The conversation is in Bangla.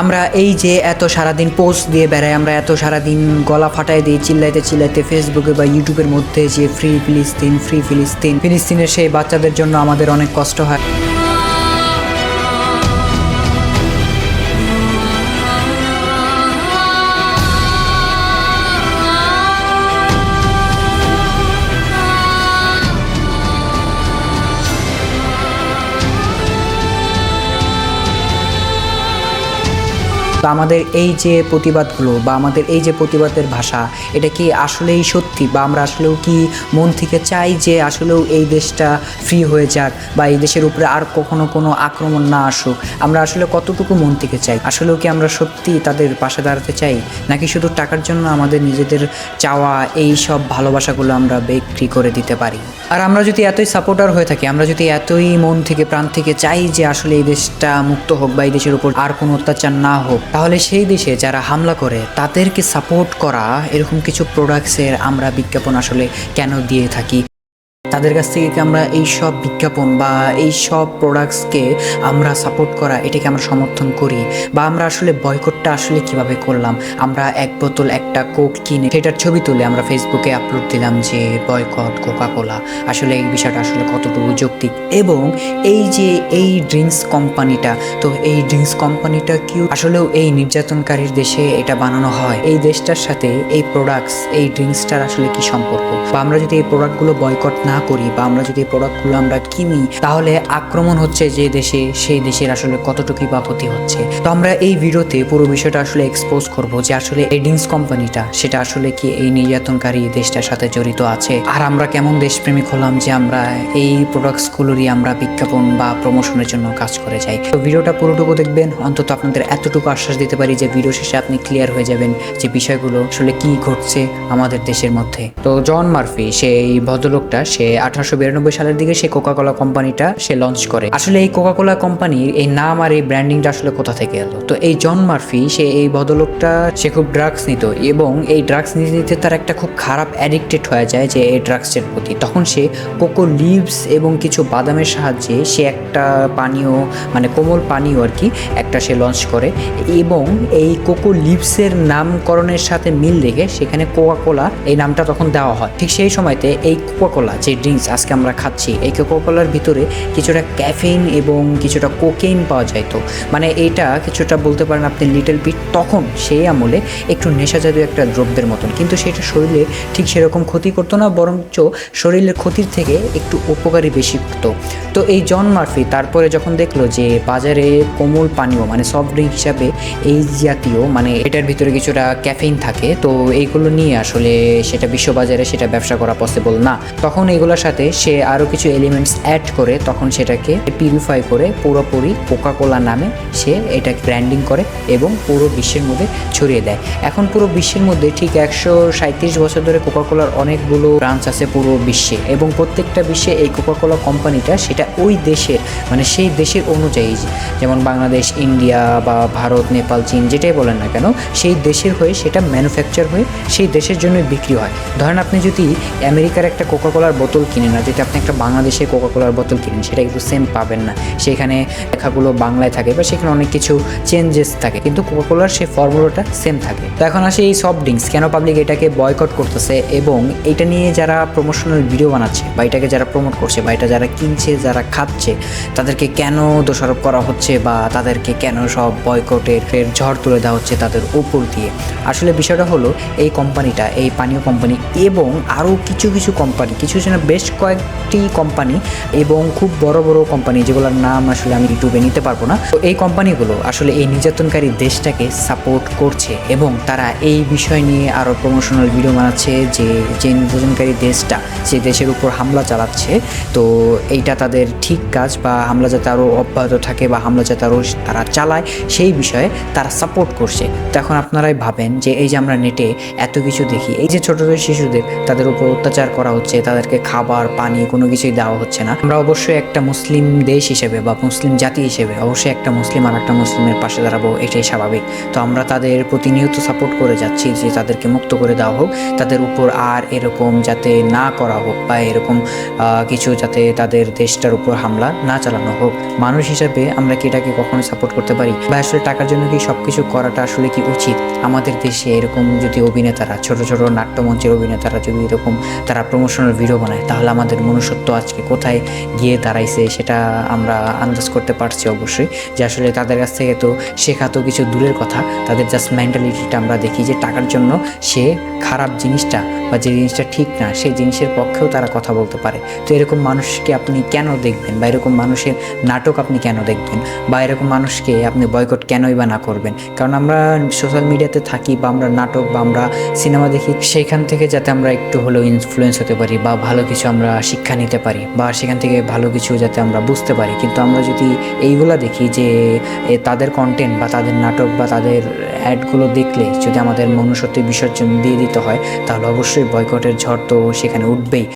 আমরা এই যে এত সারাদিন পোস্ট দিয়ে বেড়াই, আমরা এত সারাদিন গলা ফাটাই দিয়ে, চিল্লাইতে চিল্লাইতে ফেসবুকে বা ইউটিউবের মধ্যে যে ফ্রি ফিলিস্তিন ফ্রি ফিলিস্তিন ফিলিস্তিনের সেই বাচ্চাদের জন্য আমাদের অনেক কষ্ট হয়। তো আমাদের এই যে প্রতিবাদগুলো বা আমাদের এই যে প্রতিবাদের ভাষা, এটা কি আসলেই সত্যি? বা আমরা আসলেও কি মন থেকে চাই যে আসলেও এই দেশটা ফ্রি হয়ে যাক বা এই দেশের উপরে আর কখনো কোনো আক্রমণ না আসুক? আমরা আসলে কতটুকু মন থেকে চাই? আসলেও কি আমরা সত্যি তাদের পাশে দাঁড়াতে চাই? নাকি শুধু টাকার জন্য আমাদের নিজেদের চাওয়া, এই সব ভালোবাসাগুলো আমরা বিক্রি করে দিতে পারি? আর আমরা যদি এতই সাপোর্টার হয়ে থাকি, আমরা যদি এতই মন থেকে, প্রাণ থেকে চাই যে আসলে এই দেশটা মুক্ত হোক বা এই দেশের উপর আর কোনো অত্যাচার না হোক তাহলে সেই দেশে যারা হামলা করে, তাদেরকে সাপোর্ট করা, এরকম কিছু প্রোডাক্টসের আমরা বিজ্ঞাপন আসলে কেন দিয়ে থাকি? তাদের কাছ থেকে কি আমরা এই সব বিজ্ঞাপন বা এই সব প্রোডাক্টসকে আমরা সাপোর্ট করা, এটাকে আমরা সমর্থন করি? বা আমরা আসলে বয়কটটা আসলে কীভাবে করলাম? আমরা এক বোতল একটা কোক কিনে সেটার ছবি তুলে আমরা ফেসবুকে আপলোড দিলাম যে বয়কট কোকা কোলা আসলে এই বিষয়টা আসলে কতটুকু যৌক্তিক? এবং এই যে এই ড্রিঙ্কস কোম্পানিটা তো এই ড্রিঙ্কস কোম্পানিটা কি আসলেও এই নির্যাতনকারীর দেশে এটা বানানো হয়? এই দেশটার সাথে এই প্রোডাক্টস এই ড্রিঙ্কসটার আসলে কি সম্পর্ক? বা আমরা যদি এই প্রোডাক্টগুলো বয়কট না করি বা আমরা যদি প্রোডাক্টগুলো আমরা কিনি, তাহলে আক্রমণ হচ্ছে যে দেশে, সেই দেশের আসলে কতটুকু বা ক্ষতি হচ্ছে। তো আমরা এই ভিডিওতে পুরো বিষয়টা আসলে এক্সপোজ করব যে আসলে ড্রিঙ্কস কোম্পানিটা, সেটা আসলে কি এই নির্যাতনকারী দেশটার সাথে জড়িত আছে? আর আমরা কেমন দেশপ্রেমিক হলাম যে আমরা এই প্রোডাক্টসগুলোরই আমরা বিজ্ঞাপন বা প্রমোশনের জন্য কাজ করে যাই। তো ভিডিওটা পুরোটুকু দেখবেন, অন্তত আপনাদের এতটুকু আশ্বাস দিতে পারি যে ভিডিও শেষে আপনি ক্লিয়ার হয়ে যাবেন যে বিষয়গুলো আসলে কি ঘটছে আমাদের দেশের মধ্যে। তো জন মার্ফি সেই ভদ্রলোকটা, সে আঠারোশো বিরানব্বই সালের দিকে সে কোকা কোলা কোম্পানিটা সে লঞ্চ করে। আসলে এই কোকা কোলা কোম্পানির এই নাম আর এই ব্র্যান্ডিংটা আসলে কোথা থেকে এলো? তো এই জন মার্ফি সে এই ভদ্রলোকটা, সে খুব ড্রাগস নিত এবং এই ড্রাগস নিতে নিতে তার একটা খুব খারাপ অ্যাডিক্টেড হয়ে যায় যে এই ড্রাগসের প্রতি। তখন সে কোকো লিভস এবং কিছু বাদামের সাহায্যে সে একটা পানীয় মানে কোমল পানীয় আর কি, একটা সে লঞ্চ করে এবং এই কোকো লিভসের নামকরণের সাথে মিল রেখে সেখানে কোকা কোলা এই নামটা তখন দেওয়া হয়। ঠিক সেই সময়তে এই কোকা কোলা যে ড্রিঙ্কস আজকে আমরা খাচ্ছি। এই কোকা কোলার ভিতরে কিছুটা ক্যাফেইন এবং কিছুটা কোকেইন পাওয়া যায় তো। মানে এটা কিছুটা বলতে পারেন আপনি লিটল বিট তখন সেই আমলে একটু নেশা জাতীয় একটা দ্রব্যের মতন। কিন্তু সেটা শরীরে ঠিক সেরকম ক্ষতি করতো না, বরঞ্চ শরীরের ক্ষতির থেকে একটু উপকারী বেশি হতো। তো এই জন মার্ফি তারপরে যখন দেখল যে বাজারে কোমল পানীয় মানে সফট ড্রিঙ্ক হিসাবে এই জাতীয় মানে এটার ভিতরে কিছুটা ক্যাফেইন থাকে, তো এইগুলো নিয়ে আসলে সেটা বিশ্ববাজারে সেটা ব্যবসা করা পসিবল না। তখন এগুলোর সাথে সে আরও কিছু এলিমেন্টস অ্যাড করে, তখন সেটাকে পিউরিফাই করে পুরোপুরি কোকা কোলা নামে সে এটা ব্র্যান্ডিং করে এবং পুরো বিশ্বের মধ্যে ছড়িয়ে দেয়। এখন পুরো বিশ্বের মধ্যে ঠিক একশো সাঁত্রিশ বছর ধরে কোকা কোলার অনেকগুলো ব্রাঞ্চ আছে পুরো বিশ্বে এবং প্রত্যেকটা বিশ্বে এই কোকা কোলা কোম্পানিটা সেটা ওই দেশের মানে সেই দেশের অনুযায়ী যেমন বাংলাদেশ, ইন্ডিয়া বা ভারত, নেপাল, চীন যেটাই বলেন না কেন, সেই দেশের হয়ে সেটা ম্যানুফ্যাকচার হয়ে সেই দেশের জন্য বিক্রি হয়। ধরেন আপনি যদি আমেরিকার একটা কোকা কোলার বোতল কিনেন না, যেটা আপনি একটা বাংলাদেশে কোকা কোলার বোতল কিনেন, সেটা কিন্তু সেম পাবেন না। সেখানে লেখাগুলো বাংলায় থাকে বা সেখানে অনেক কিছু চেঞ্জেস থাকে, কিন্তু কোকা কোলার সেই ফর্মুলাটা সেম থাকে। তো এখন আসে এই সফট ড্রিঙ্কস কেন পাবলিক এটাকে বয়কট করতেছে এবং এটা নিয়ে যারা প্রমোশনাল ভিডিও বানাচ্ছে বা এটাকে যারা প্রমোট করছে বা এটা যারা কিনছে, যারা খাচ্ছে, তাদেরকে কেন দোষারোপ করা হচ্ছে বা তাদেরকে কেন সব বয়কটের ঝড় তুলে দেওয়া হচ্ছে তাদের উপর দিয়ে? আসলে বিষয়টা হলো, এই কোম্পানিটা এই পানীয় কোম্পানি এবং আরও কিছু কিছু কোম্পানি কিছু না বেশ কয়েকটি কোম্পানি এবং খুব বড় বড় কোম্পানি যেগুলোর নাম আসলে আমি ইউটিউবে নিতে পারব না। তো এই কোম্পানিগুলো আসলে এই নির্যাতনকারী দেশটাকে সাপোর্ট করছে এবং তারা এই বিষয় নিয়ে আরও প্রমোশনাল ভিডিও বানাচ্ছে যে যে নির্যাতনকারী দেশটা যে দেশের উপর হামলা চালাচ্ছে। তো এইটা তাদের ঠিক কাজ বা হামলা যাতে আরও অব্যাহত থাকে বা হামলা যাতে আরও তারা চালায়, সেই বিষয়ে তারা সাপোর্ট করছে। তো এখন আপনারাই ভাবেন যে, এই যে আমরা নেটে এত কিছু দেখি, এই যে ছোট ছোটো শিশুদের, তাদের উপর অত্যাচার করা হচ্ছে, তাদেরকে খাবার, পানি, কোনো কিছুই দেওয়া হচ্ছে না। আমরা অবশ্যই একটা মুসলিম দেশ হিসেবে বা মুসলিম জাতি হিসেবে অবশ্যই একটা মুসলিম আর একটা মুসলিমের পাশে দাঁড়াবো, এটাই স্বাভাবিক। তো আমরা তাদের প্রতিনিয়ত সাপোর্ট করে যাচ্ছি যে তাদেরকে মুক্ত করে দেওয়া হোক, তাদের উপর আর এরকম যাতে না করা হোক বা এরকম কিছু যাতে তাদের দেশটার উপর হামলা না চালানো হোক। মানুষ হিসাবে আমরা কি এটাকে কখনো সাপোর্ট করতে পারি? বা আসলে টাকার জন্য কি সব কিছু করাটা আসলে কি উচিত? আমাদের দেশে এরকম যদি অভিনেতারা, ছোট ছোট নাট্যমঞ্চের অভিনেতারা যদি এরকম তারা প্রমোশনাল ভিডিও বানায় তাহলে আমাদের মনুষ্যত্ব আজকে কোথায় গিয়ে দাঁড়াইছে সেটা আমরা আন্দাজ করতে পারছি অবশ্যই। যে আসলে তাদের কাছ থেকে তো শেখা তো কিছু দূরের কথা। তাদের জাস্ট মেন্টালিটিটা আমরা দেখি যে টাকার জন্য সে খারাপ জিনিসটা বা যে জিনিসটা ঠিক না, সেই জিনিসের পক্ষেও তারা কথা বলতে পারে। তো এরকম মানুষকে আপনি কেন দেখবেন? বা এরকম মানুষের নাটক আপনি কেন দেখবেন? বা এরকম মানুষকে আপনি বয়কট কেনই বা না করবেন? কারণ আমরা সোশ্যাল মিডিয়াতে থাকি বা আমরা নাটক বা আমরা সিনেমা দেখি, সেইখান থেকে যাতে আমরা একটু হলেও ইনফ্লুয়েন্স হতে পারি বা ভালো কিছু আমরা শিক্ষা নিতে পারি বা সেখান থেকে ভালো কিছু যাতে আমরা বুঝতে পারি। কিন্তু আমরা যদি এইগুলা দেখি যে তাদের কন্টেন্ট বা তাদের নাটক বা তাদের অ্যাডগুলো দেখলে যদি আমাদের মনুষ্যত্বের বিসর্জন দিয়ে দিতে হয়, তাহলে অবশ্যই বয়কটের ঝড় তো সেখানে উঠবেই।